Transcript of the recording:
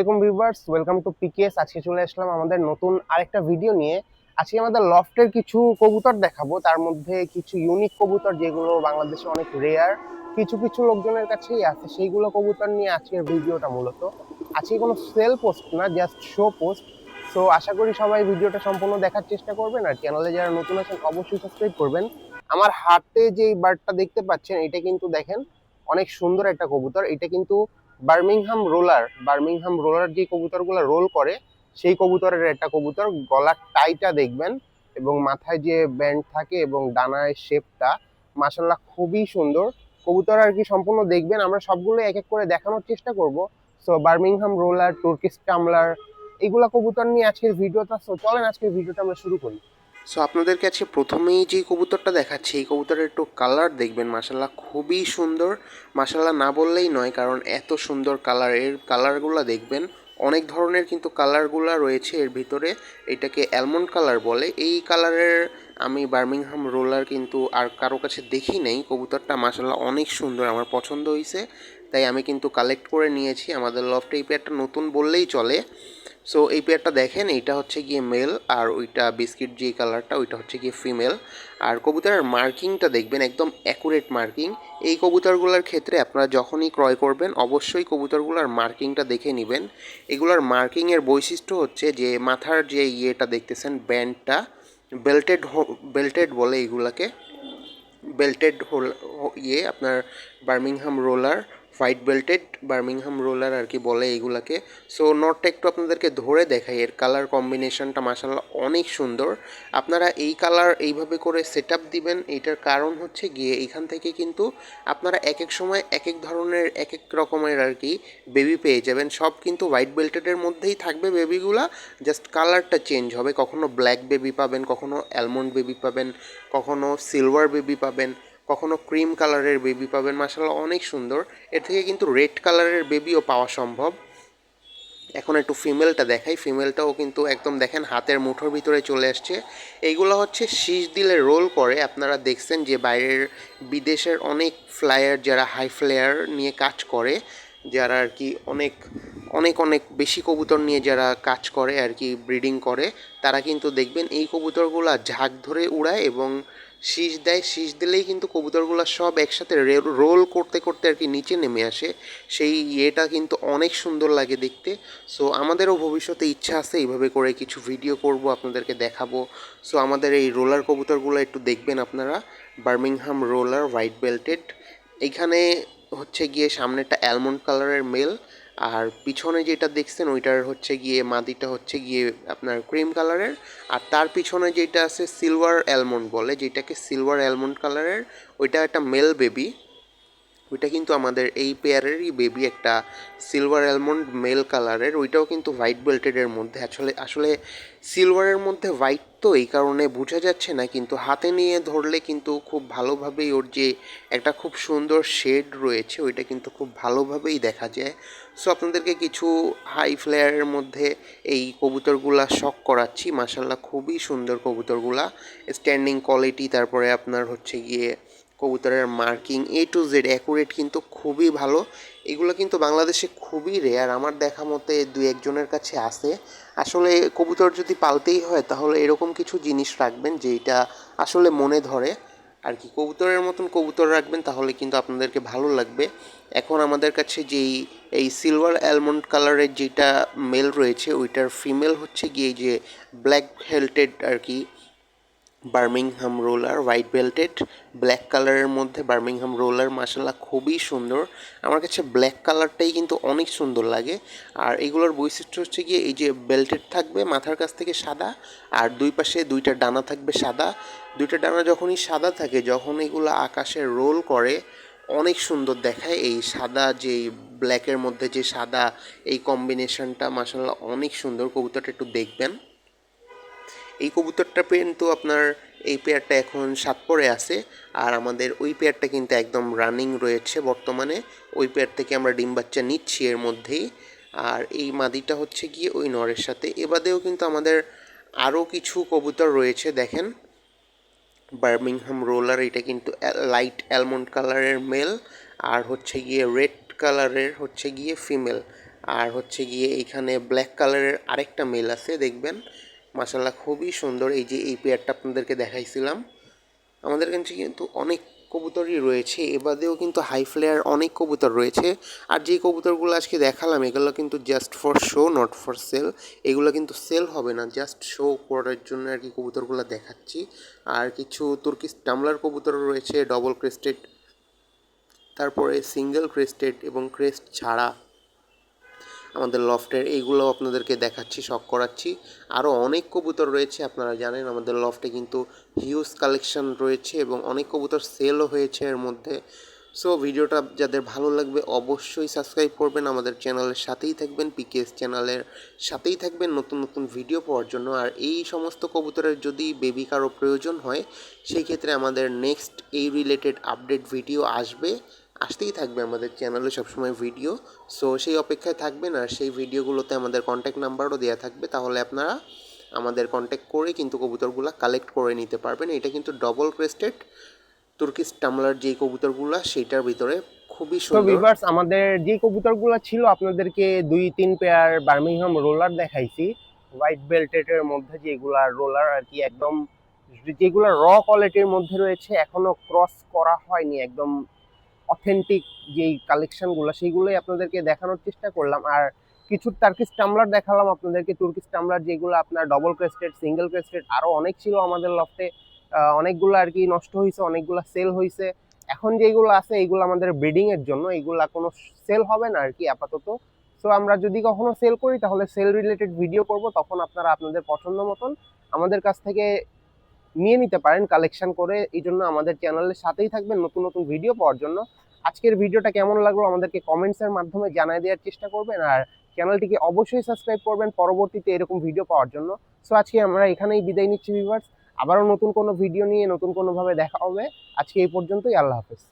আলাইকুম viewers welcome to পিকেএস আজকে চলে আসলাম আমাদের নতুন আরেকটা ভিডিও নিয়ে। আজকে আমাদের লফটের কিছু কবুতর দেখাবো, তার মধ্যে কিছু ইউনিক কবুতর যেগুলো বাংলাদেশে অনেক রেয়ার কিছু কিছু লোকজনের কাছেই আছে, সেইগুলো কবুতর নিয়ে আজকের ভিডিওটা মূলত। আজকে কোনো সেল পোস্ট না জাস্ট শো পোস্ট সো আশা করি সবাই ভিডিওটা সম্পূর্ণ দেখার চেষ্টা করবেন, আর চ্যানেলে যারা নতুন আছেন, অবশ্যই সাবস্ক্রাইব করবেন। আমার হাতে যে বার্ডটা দেখতে পাচ্ছেন, এটা কিন্তু দেখেন, অনেক সুন্দর একটা কবুতর। এটা কিন্তু বার্মিংহাম রোলার বার্মিংহাম রোলার যে কবুতরগুলো রোল করে, সেই কবুতরের একটা কবুতর গলার টাইটা দেখবেন এবং মাথায় যে ব্যান্ড থাকে এবং ডানায় শেপটা মাসাল্লাহ খুবই সুন্দর। কবুতর আর কি সম্পূর্ণ দেখবেন, আমরা সবগুলো এক এক করে দেখানোর চেষ্টা করব। So Birmingham roller, Turkish tumbler এইগুলা কবুতর নিয়ে আজকের ভিডিওটা চলেন আজকের ভিডিওটা আমরা শুরু করি। সো আপনাদের কাছে প্রথমেই যে কবুতরটা দেখাচ্ছি, এই কবুতরের একটু কালার দেখবেন। মাসাল্লাহ খুবই সুন্দর। মাসাল্লাহ না বললেই নয়, কারণ এত সুন্দর কালারের কালারগুলো দেখবেন। অনেক ধরনের কিন্তু কালারগুলো রয়েছে এর ভিতরে। এটাকে অ্যালমন্ড কালার বলে। এই কালারের আমি বার্মিংহাম রোলার কিন্তু আর কারও কাছে দেখি নেই। কবুতরটা মাসাল্লাহ অনেক সুন্দর, আমার পছন্দ হয়েছে তাই আমি কিন্তু কালেক্ট করে নিয়েছি। আমাদের লফটে এই পেয়ারটা নতুন বললেই চলে। সো এই পেয়ারটা দেখেন, এইটা হচ্ছে গিয়ে মেল আর ওইটা বিস্কিট যে কালারটা ওইটা হচ্ছে গিয়ে ফিমেল আর কবুতরের মার্কিংটা দেখবেন, একদম অ্যাকুরেট মার্কিং এই কবুতরগুলোর ক্ষেত্রে আপনারা যখনই ক্রয় করবেন, অবশ্যই কবুতরগুলোর মার্কিংটা দেখে নেবেন। এগুলোর মার্কিংয়ের বৈশিষ্ট্য হচ্ছে যে, মাথার যে ইয়েটা দেখতেছেন ব্যান্ডটা বেল্টেড বেল্টেড বলে এইগুলাকে বেল্টেড হোল ইয়ে আপনার Birmingham roller white belted Birmingham roller আর কি বলে এইগুলাকে সো নটটা একটু আপনাদেরকে ধরে দেখাই। এর কালার কম্বিনেশনটা মাসাল্লাহ অনেক সুন্দর। আপনারা এই কালার এইভাবে করে সেট দিবেন এইটার কারণ হচ্ছে গিয়ে এখান থেকে কিন্তু আপনারা এক এক সময় এক এক ধরনের এক এক রকমের আর কি বেবি পেয়ে যাবেন। সব কিন্তু হোয়াইট বেল্টেডের মধ্যেই থাকবে বেবিগুলা জাস্ট কালারটা চেঞ্জ হবে। কখনো ব্ল্যাক বেবি পাবেন, কখনো অ্যালমন্ড বেবি পাবেন, কখনো সিলভার বেবি পাবেন। কখনো ক্রিম কালারের বেবি পাবেন মাসাল্লাহ অনেক সুন্দর। এর থেকে কিন্তু রেড কালারের বেবিও পাওয়া সম্ভব। এখন একটু ফিমেলটা দেখাই। ফিমেলটাও কিন্তু একদম দেখেন, হাতের মুঠোর ভিতরে চলে আসছে। এইগুলো হচ্ছে শীষ দিলে রোল করে। আপনারা দেখছেন যে বাইরের, বিদেশের অনেক ফ্লায়ার যারা হাই ফ্লায়ার নিয়ে কাজ করে, যারা আর কি অনেক অনেক অনেক বেশি কবুতর নিয়ে যারা কাজ করে আর কি ব্রিডিং করে, তারা কিন্তু দেখবেন এই কবুতরগুলো ঝাঁক ধরে উড়ায় এবং শীষ দেয়, শীষ দিলেই কিন্তু কবুতরগুলো সব একসাথে রোল করতে করতে আর কি নিচে নেমে আসে। সেই ইয়েটা কিন্তু অনেক সুন্দর লাগে দেখতে। সো আমাদেরও ভবিষ্যতে ইচ্ছা আছে এইভাবে করে কিছু ভিডিও করব, আপনাদেরকে দেখাবো। সো আমাদের এই রোলার কবুতরগুলো একটু দেখবেন আপনারা। বার্মিংহাম রোলার হোয়াইট বেল্টেড এইখানে হচ্ছে গিয়ে সামনেটা অ্যালমন্ড কালারের মেল আর পিছনে যেটা দেখছেন, ওইটার হচ্ছে গিয়ে মাদিটা হচ্ছে গিয়ে আপনার ক্রিম কালারের। আর তার পিছনে যেটা আছে সিলভার অ্যালমন্ড বলে, যেটাকে সিলভার অ্যালমন্ড কালারের ওইটা একটা মেল বেবি ওইটা কিন্তু আমাদের এই পেয়ারেরই বেবি একটা সিলভার অ্যালমন্ড মেল কালারের ওইটাও কিন্তু হোয়াইট বেল্টেডের মধ্যে। আসলে আসলে সিলভারের মধ্যে হোয়াইট তো এই কারণে বোঝা যাচ্ছে না, কিন্তু হাতে নিয়ে ধরলে কিন্তু খুব ভালোভাবেই ওর যে একটা খুব সুন্দর শেড রয়েছে, ওইটা কিন্তু খুব ভালোভাবেই দেখা যায়। সো আপনাদেরকে কিছু হাই ফ্লেয়ারের মধ্যে এই কবুতরগুলা শখ করাচ্ছি। মাসাল্লাহ খুবই সুন্দর কবুতরগুলা। স্ট্যান্ডিং কোয়ালিটি তারপরে আপনার হচ্ছে গিয়ে কবুতরের marking A to Z accurate কিন্তু খুবই ভালো। এগুলো কিন্তু বাংলাদেশে খুবই রেয়ার আমার দেখা মতে দু একজনের কাছে আছে। আসলে কবুতর যদি পালতেই হয় তাহলে এরকম কিছু জিনিস রাখবেন যেটা আসলে মনে ধরে। আর কি, কবুতরের মতন কবুতর রাখবেন তাহলে কিন্তু আপনাদেরকে ভালো লাগবে। এখন আমাদের কাছে যেই, এই সিলভার অ্যালমন্ড কালারের যেটা মেল রয়েছে, ওইটার ফিমেল হচ্ছে গিয়ে যে ব্ল্যাক হেল্টেড আর কি Birmingham roller white belted black কালারের মধ্যে বার্মিংহাম রোলার মাসাল্লাহ খুবই সুন্দর। আমার কাছে ব্ল্যাক কালারটাই কিন্তু অনেক সুন্দর লাগে। আর এগুলোর বৈশিষ্ট্য হচ্ছে গিয়ে এই যে বেল্টেড থাকবে মাথার কাছ থেকে সাদা, আর দুই পাশে দুইটা ডানা থাকবে সাদা। দুইটা ডানা যখনই সাদা থাকে, যখন এগুলো আকাশে রোল করে, অনেক সুন্দর দেখায়। এই সাদা যে ব্ল্যাকের মধ্যে যে সাদা এই কম্বিনেশনটা মাসাল্লাহ অনেক সুন্দর। কবুতরটা একটু দেখবেন। এই কবুতরটা কিন্তু আপনার এই পেয়ারটা এখন সাত পরে আছে, আর আমাদের ওই পেয়ারটা কিন্তু একদম রানিং রয়েছে বর্তমানে। ওই পেয়ার থেকে আমরা ডিম বাচ্চা নিচ্ছি এর মধ্যেই। আর এই মাদিটা হচ্ছে গিয়ে ওই নরের সাথে। এবাদেও কিন্তু আমাদের আরও কিছু কবুতর রয়েছে, দেখেন। বার্মিংহাম রোলার এটা কিন্তু লাইট অ্যালমন্ড কালারের মেল আর হচ্ছে গিয়ে রেড কালারের হচ্ছে গিয়ে ফিমেল আর হচ্ছে গিয়ে এইখানে ব্ল্যাক কালারের আরেকটা মেল আছে, দেখবেন। মাসাল্লাহ খুবই সুন্দর। এই যে এই পেয়ারটা আপনাদেরকে দেখাইছিলাম, আমাদের কাছে কিন্তু অনেক কবুতরই রয়েছে। এবাদেও কিন্তু হাই ফ্লেয়ার অনেক কবুতর রয়েছে। আর যে কবুতরগুলো আজকে দেখালাম, এগুলো কিন্তু just for show not for sale এগুলো কিন্তু সেল হবে না জাস্ট শো করার জন্য আর কি কবুতরগুলো দেখাচ্ছি। আর কিছু তুর্কি টামলার কবুতর রয়েছে ডবল ক্রেস্টেড তারপরে সিঙ্গেল ক্রেস্টেড এবং ক্রেস্ট ছাড়া। আমাদের লফটের এইগুলো আপনাদেরকে দেখাচ্ছি, শখ করাচ্ছি। আরও অনেক কবুতর রয়েছে, আপনারা জানেন, আমাদের লফটে কিন্তু হিউজ কালেকশন রয়েছে এবং অনেক কবুতর সেলও হয়েছে এর মধ্যে। সো ভিডিওটা যাদের ভালো লাগবে অবশ্যই সাবস্ক্রাইব করবেন, আমাদের চ্যানেলের সাথেই থাকবেন পিকেএস চ্যানেলের সাথেই থাকবেন নতুন নতুন ভিডিও পাওয়ার জন্য। আর এই সমস্ত কবুতরের যদি বেবি কারও প্রয়োজন হয়, সেই ক্ষেত্রে আমাদের নেক্সট এই রিলেটেড আপডেট ভিডিও আসবে। আসতেই থাকবে আমাদের চ্যানেলে সবসময় ভিডিও সো সেই অপেক্ষায় থাকবেন আর সেই ভিডিওগুলোতে আমাদের কন্ট্যাক্ট নাম্বারও দেওয়া থাকবে। তাহলে আপনারা আমাদের কন্ট্যাক্ট করে কিন্তু কবুতরগুলো কালেক্ট করে নিতে পারবেন। এটা কিন্তু ডবল ক্রেস্টেড তুর্কিশ টামলার যেই কবুতরগুলো সেইটার ভিতরে খুবই সুন্দর। ভিভার্স আমাদের যে কবুতরগুলো ছিল আপনাদেরকে দুই তিন পেয়ার বার্মিংহাম রোলার দেখাইছি। হোয়াইট বেল্টের মধ্যে যেগুলা রোলার আর কি একদম যেগুলো র কোয়ালিটির মধ্যে রয়েছে এখনও ক্রস করা হয়নি একদম অথেন্টিক যেই কালেকশনগুলো সেইগুলোই আপনাদেরকে দেখানোর চেষ্টা করলাম। আর কিছু টার্কিশ টামলার দেখালাম আপনাদেরকে। তুর্কিশ টামলার যেগুলো আপনার ডবল ক্রেস্টেড সিঙ্গেল ক্রেস্টেড আরও অনেক ছিল আমাদের লফটে অনেকগুলো আর কি নষ্ট হয়েছে অনেকগুলো সেল হয়েছে এখন যেগুলো আছে, এইগুলো আমাদের ব্রিডিং এর জন্য, এইগুলো কোনো সেল হবে না আর কি আপাতত। সো আমরা যদি কখনো সেল করি, তাহলে সেল রিলেটেড ভিডিও করব। তখন আপনারা আপনাদের পছন্দ মতন আমাদের কাছ থেকে নিয়ে নিতে পারেন কালেকশন করে। এই জন্য আমাদের চ্যানেলের সাথেই থাকবেন নতুন নতুন ভিডিও পাওয়ার জন্য। আজকের ভিডিওটা কেমন লাগল আমাদেরকে কমেন্টসের মাধ্যমে জানায় দেওয়ার চেষ্টা করবেন। আর চ্যানেলটিকে অবশ্যই সাবস্ক্রাইব করবেন পরবর্তীতে এরকম ভিডিও পাওয়ার জন্য। সো আজকে আমরা এখানেই বিদায় নিচ্ছি ভিভার্স আবারও নতুন কোনো ভিডিও নিয়ে নতুন কোনোভাবে দেখা হবে। আজকে এই পর্যন্তই, আল্লাহ হাফেজ।